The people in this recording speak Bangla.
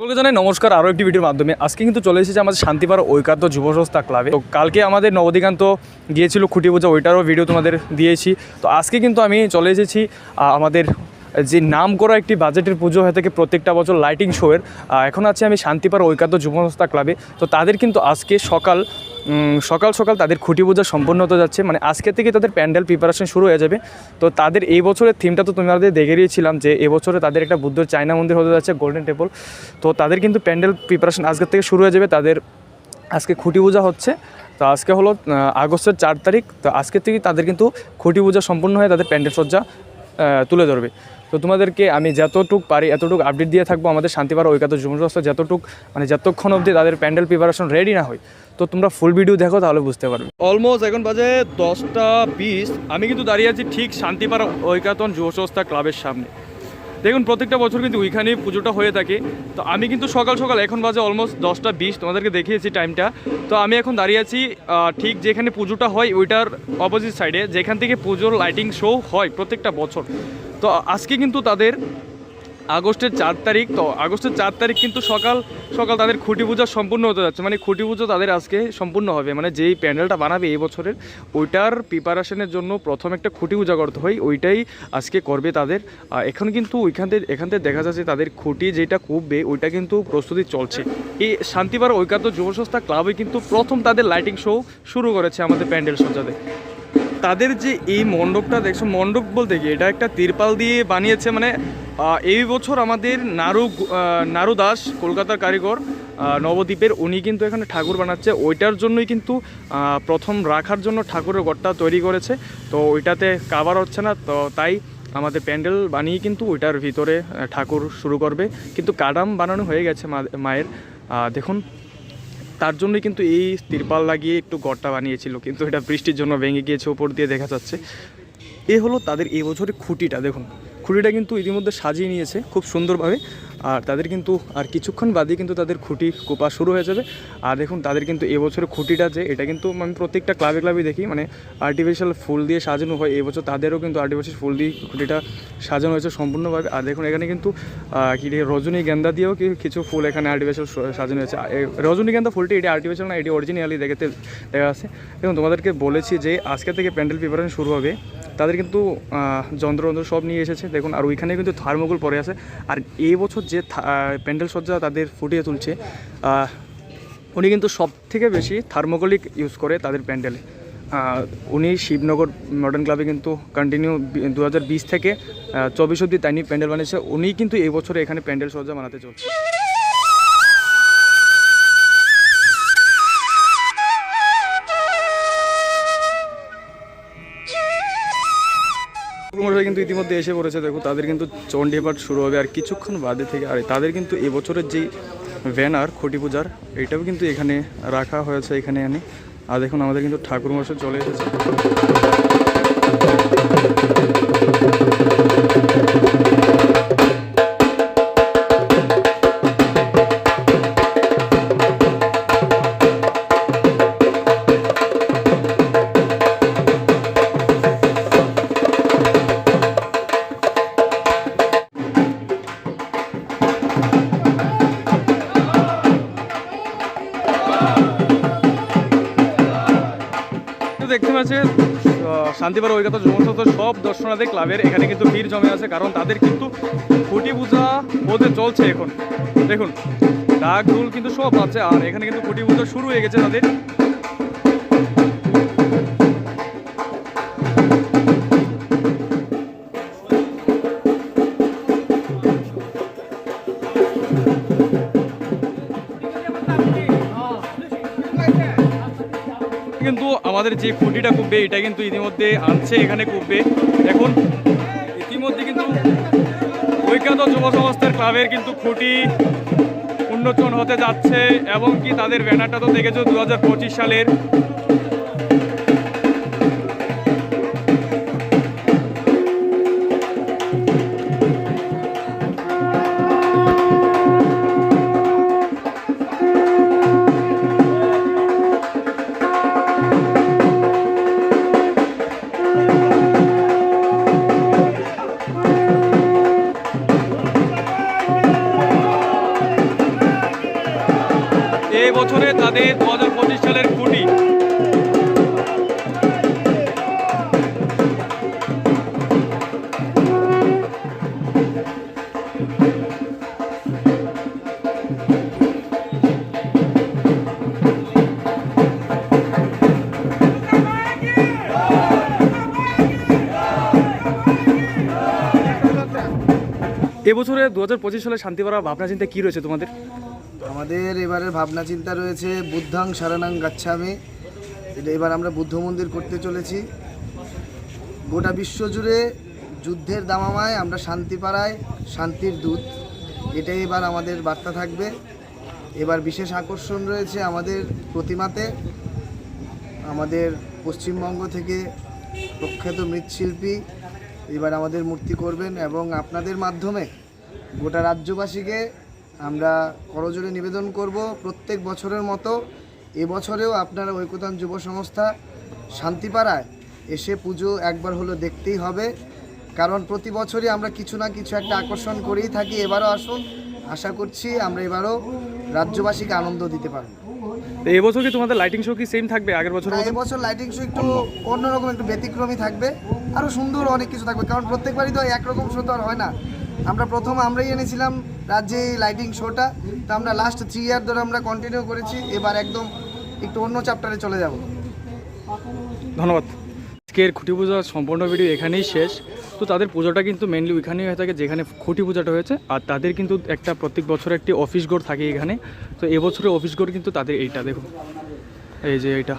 সকলকে জানাই নমস্কার। আরও একটি ভিডিওর মাধ্যমে। আজকে কিন্তু চলে এসেছে আমাদের শান্তিপাড়া ঐকাত্য যুব সংস্থা ক্লাবে। তো কালকে আমাদের নবদিকান্ত গিয়েছিল খুঁটি পূজা, ওইটারও ভিডিও তোমাদের দিয়েছি। তো আজকে কিন্তু আমি চলে এসেছি আমাদের যে নাম করা একটি বাজেটের পুজো হয়ে থাকে প্রত্যেকটা বছর লাইটিং শোয়ের এখন আছে আমি শান্তিপাড়া ঐকাত্য যুব সংস্থা ক্লাবে তো তাদের কিন্তু আজকে সকাল সকাল সকাল তাদের খুঁটি পূজা সম্পন্ন হতে যাচ্ছে। মানে আজকে থেকে তাদের প্যান্ডেল প্রিপারেশন শুরু হয়ে যাবে। তো তাদের এই বছরের থিমটা তো তোমাদের দেখে দিয়েছিলাম যে এবছরে তাদের একটা বুদ্ধর চায়না মন্দির হতে যাচ্ছে গোল্ডেন টেম্পল তো তাদের কিন্তু প্যান্ডেল প্রিপারেশন আজকের থেকে শুরু হয়ে যাবে। তাদের আজকে খুঁটি পূজা হচ্ছে। তো আজকে হলো আগস্টের চার তারিখ। তো আজকে থেকে তাদের কিন্তু খুঁটি পূজা সম্পূর্ণ হয়ে তাদের প্যান্ডেল সজ্জা তুলে ধরবে। তো তোমাদেরকে আমি যতটুক পারি, এতটুকু আপডেট দিয়ে থাকব আমাদের শান্তিপাড়া ঐকাত যুব সংস্থা যতটুক মানে যতক্ষণ অবধি তাদের প্যান্ডেল প্রিপারেশন রেডি না হয়, তো তোমরা ফুল ভিডিও দেখো তাহলে বুঝতে পারবে। অলমোস্ট এখন বাজে দশটা বিশ, আমি কিন্তু দাঁড়িয়ে আছি ঠিক শান্তিপাড়া ঐকাতন যুব সংস্থা ক্লাবের সামনে। দেখুন, প্রত্যেকটা বছর কিন্তু ওইখানেই পুজোটা হয়ে থাকে, তো আমি কিন্তু সকাল সকাল, এখন বাজে অলমোস্ট দশটা বিশ, তোমাদেরকে দেখিয়েছি টাইমটা তো আমি এখন দাঁড়িয়ে আছি ঠিক যেখানে পুজোটা হয় ওইটার অপোজিট সাইডে যেখান থেকে পুজোর লাইটিং শো হয় প্রত্যেকটা বছর। তো আজকে কিন্তু তাদের আগস্টের চার তারিখ, তো আগস্টের চার তারিখ কিন্তু সকাল সকাল তাদের খুঁটি পূজা সম্পূর্ণ হতে যাচ্ছে। মানে খুঁটি পুজো তাদের আজকে সম্পূর্ণ হবে। মানে যেই প্যান্ডেলটা বানাবে এই বছরের, ওইটার প্রিপারেশনের জন্য প্রথম একটা খুঁটি পূজা করতে হয়। ওইটাই আজকে করবে তাদের। এখন কিন্তু ওইখান থেকে, এখান থেকে দেখা যাচ্ছে তাদের খুঁটি যেটা কুববে ওইটা কিন্তু প্রস্তুতি চলছে। এই শান্তিবার ঐকাত্য যুব সংস্থা ক্লাবে কিন্তু প্রথম তাদের লাইটিং শো শুরু করেছে আমাদের প্যান্ডেল সজ্জাতে তাদের যে এই মণ্ডপটা দেখছ, মণ্ডপ বলতে কি? এটা একটা তিরপাল দিয়ে বানিয়েছে মানে এই বছর আমাদের নারু নারু দাস, কলকাতার কারিগর নবদ্বীপের, উনি কিন্তু এখানে ঠাকুর বানাচ্ছে। ওইটার জন্যই কিন্তু প্রথম রাখার জন্য ঠাকুরের ঘরটা তৈরি করেছে। তো ওইটাতে কাবার হচ্ছে না, তো তাই আমাদের প্যান্ডেল বানিয়ে কিন্তু ওইটার ভিতরে ঠাকুর শুরু করবে। কিন্তু কাডাম বানানো হয়ে গেছে মায়ের। দেখুন তার জন্যই কিন্তু এই তিরপাল লাগিয়ে একটু গড়টা বানিয়েছিল, কিন্তু এটা বৃষ্টির জন্য ভেঙে গিয়েছে, ওপর দিয়ে দেখা যাচ্ছে। এ হলো তাদের এবছরের বছরের খুঁটিটা, দেখুন। খুঁটিটা কিন্তু ইতিমধ্যে সাজিয়ে নিয়েছে খুব সুন্দরভাবে। আর তাদের কিন্তু, আর কিছুক্ষণ বাদে কিন্তু তাদের খুঁটি কোপা শুরু হয়ে যাবে। আর দেখুন, তাদের কিন্তু এবছরের খুঁটিটা যে, এটা কিন্তু আমি প্রত্যেকটা ক্লাবে ক্লাবে দেখি মানে আর্টিফিশিয়াল ফুল দিয়ে সাজানো হয়। এবছর তাদেরও কিন্তু আর্টিফিশিয়াল ফুল দিয়ে খুঁটিটা সাজানো হয়েছে সম্পূর্ণভাবে। আর দেখুন, এখানে কিন্তু কি রজনীগন্ধা দিয়েও কিছু ফুল এখানে আর্টিফিশিয়াল সাজানো হয়েছে। রজনীগন্ধা ফুলটি এটি আর্টিফিশিয়াল না, এটি অরিজিনালি দেখতে, দেখা আছে। দেখুন, তোমাদেরকে বলেছি যে, আজকে থেকে প্যান্ডেল প্রিপারেশন শুরু হবে। তাদের কিন্তু যন্ত্র সব নিয়ে এসেছে। দেখুন, আর ওইখানে কিন্তু থার্মোকল পরে আছে। আর এই বছর যে প্যান্ডেল সজ্জা তাদের ফুটিয়ে তুলছে উনি কিন্তু সব থেকে বেশি থার্মোকলিক ইউজ করে তাদের প্যান্ডেলে। উনি শিবনগর মডার্ন ক্লাবে কিন্তু কন্টিনিউ দু হাজার বিশ থেকে চব্বিশ অব্দি তাইনি প্যান্ডেল বানিয়েছে। উনি কিন্তু এই বছরে এখানে প্যান্ডেল সজ্জা বানাতে চলছে। মশাই কিন্তু ইতিমধ্যে এসে পড়েছে, দেখো, তাদের কিন্তু চণ্ডী পাঠ শুরু হবে আর কিছুক্ষণ বাদে থেকে, আর, তাদের কিন্তু এবছরের যেই ব্যানার খটি পূজার, এটাও কিন্তু এখানে রাখা হয়েছে এখানে এনে। আর দেখুন, আমাদের কিন্তু ঠাকুর মশাই চলে এসেছে। তো দেখতে পাচ্ছে শান্তিবার ঐকাত যুবসত্ব সব দর্শনার্থী ক্লাবের এখানে কিন্তু ভিড় জমে আছে, কারণ তাদের কিন্তু খুঁটি পূজা ওতে চলছে এখন। দেখুন, ডাক ঢুল কিন্তু সব আছে, আর এখানে কিন্তু খুঁটি পূজা শুরু হয়ে গেছে তাদের। কিন্তু আমাদের যে খুঁটিটা কুববে এটা কিন্তু ইতিমধ্যে আনছে, এখানে কুববে এখন ইতিমধ্যে কিন্তু ঐক্যত যুব সংস্থার ক্লাবের কিন্তু খুঁটি উন্মোচন হতে যাচ্ছে, এবং কি তাদের ব্যানারটা তো দেখেছ দু হাজার পঁচিশ সালের। এবছরে দু হাজার পঁচিশ সালে শান্তিপাড়া ভাবনা চিন্তা কী রয়েছে তোমাদের? আমাদের এবারের ভাবনা চিন্তা রয়েছে বুদ্ধাং সারানাং গাচ্ছামি। এটা এবার আমরা বুদ্ধ মন্দির করতে চলেছি। গোটা বিশ্ব জুড়ে যুদ্ধের দামামায় আমরা শান্তি পাড়ায় শান্তির দূত। এটাই এবার আমাদের বার্তা থাকবে। এবার বিশেষ আকর্ষণ রয়েছে আমাদের প্রতিমাতে। আমাদের পশ্চিমবঙ্গ থেকে প্রখ্যাত মৃৎশিল্পী এবার আমাদের মূর্তি করবেন এবং আপনাদের মাধ্যমে গোটা রাজ্যবাসীকে আমরা করজোরে নিবেদন করব প্রত্যেক বছরের মতো। এবছরেও আপনারা ঐকতান যুব সংস্থা শান্তিপাড়ায় এসে পুজো একবার হলো দেখতেই হবে। কারণ প্রতি বছরই আমরা কিছু না কিছু একটা আকর্ষণ করেই থাকি। এবারও আসুন আশা করছি আমরা এবারও রাজ্যবাসীকে আনন্দ দিতে পারব। এবছর কি তোমাদের লাইটিং শো কি সেম থাকবে আগের বছর এবছর লাইটিং শো একটু অন্যরকম একটু ব্যতিক্রমী থাকবে। আরও সুন্দর অনেক কিছু থাকবে। কারণ প্রত্যেকবারই তো একরকম শো তো আর হয় না। আমরা প্রথম আমরাই এনেছিলাম রাজ্যে লাইটিং শোটা তো আমরা লাস্ট থ্রি ইয়ার ধরে আমরা কন্টিনিউ করেছি, এবার একদম একটু অন্য চ্যাপ্টারে চলে যাব। ধন্যবাদ। আজকের খুঁটি পূজার সম্পূর্ণ ভিডিও এখানেই শেষ। তো তাদের পুজোটা কিন্তু মেনলি ওইখানেই হয়ে থাকে, যেখানে খুঁটি পূজাটা হয়েছে। আর তাদের কিন্তু একটা প্রত্যেক বছর একটি অফিস গোড় থাকে এখানে। তো এবছরের অফিস গোড় কিন্তু তাদের এইটা, দেখুন। এই যে এইটা।